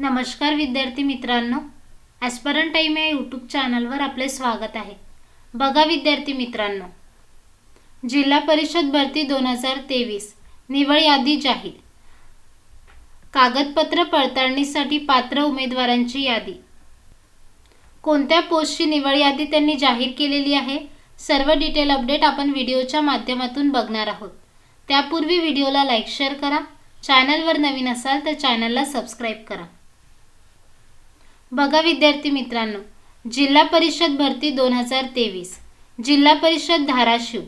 नमस्कार विद्यार्थी मित्रांनो ॲस्परन टाईम या यूट्यूब चॅनलवर आपले स्वागत आहे. बघा विद्यार्थी मित्रांनो जिल्हा परिषद भरती दोन हजार तेवीस निवड यादी जाहीर. कागदपत्र पडताळणीसाठी पात्र उमेदवारांची यादी. कोणत्या पोस्टची निवड यादी त्यांनी जाहीर केलेली आहे सर्व डिटेल अपडेट आपण व्हिडिओच्या माध्यमातून बघणार आहोत. त्यापूर्वी व्हिडिओला लाईक शेअर करा. चॅनलवर नवीन असाल तर चॅनलला सबस्क्राईब करा. बघा विद्यार्थी मित्रांनो जिल्हा परिषद भरती दोन हजार तेवीस जिल्हा परिषद धाराशिव.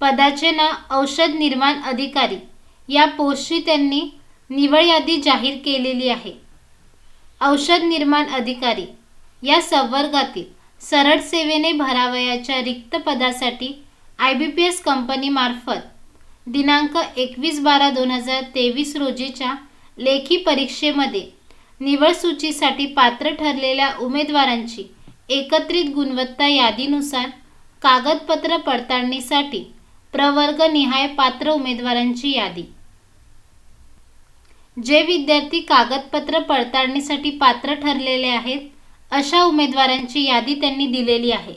पदाचे नाव औषध निर्माण अधिकारी. या पोस्टची त्यांनी निवड यादी जाहीर केलेली आहे. औषध निर्माण अधिकारी. या संवर्गातील सरळ सेवेने भरावयाच्या रिक्त पदासाठी आय बी पी एस कंपनीमार्फत दिनांक एकवीस बारा दोन हजार तेवीस रोजीच्या लेखी परीक्षेमध्ये निवड सूचीसाठी पात्र ठरलेल्या उमेदवारांची एकत्रित गुणवत्ता यादीनुसार कागदपत्र पडताळणीसाठी प्रवर्गनिहाय पात्र उमेदवारांची यादी. जे विद्यार्थी कागदपत्र पडताळणीसाठी पात्र ठरलेले आहेत अशा उमेदवारांची यादी त्यांनी दिलेली आहे.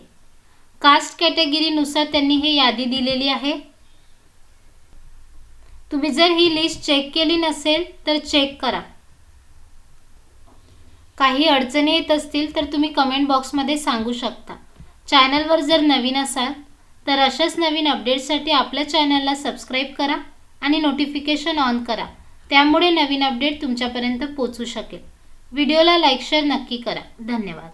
कास्ट कॅटेगरीनुसार त्यांनी ही यादी दिलेली आहे. तुम्ही जर ही लिस्ट चेक केली नसेल तर चेक करा. काही अडचणी येत असतील तर तुम्ही कमेंट बॉक्समध्ये सांगू शकता. चॅनलवर जर नवीन असाल तर अशाच नवीन अपडेट्ससाठी आपल्या चॅनलला सबस्क्राईब करा आणि नोटिफिकेशन ऑन करा. त्यामुळे नवीन अपडेट तुमच्यापर्यंत पोचू शकेल. व्हिडिओला लाईक शेअर नक्की करा. धन्यवाद.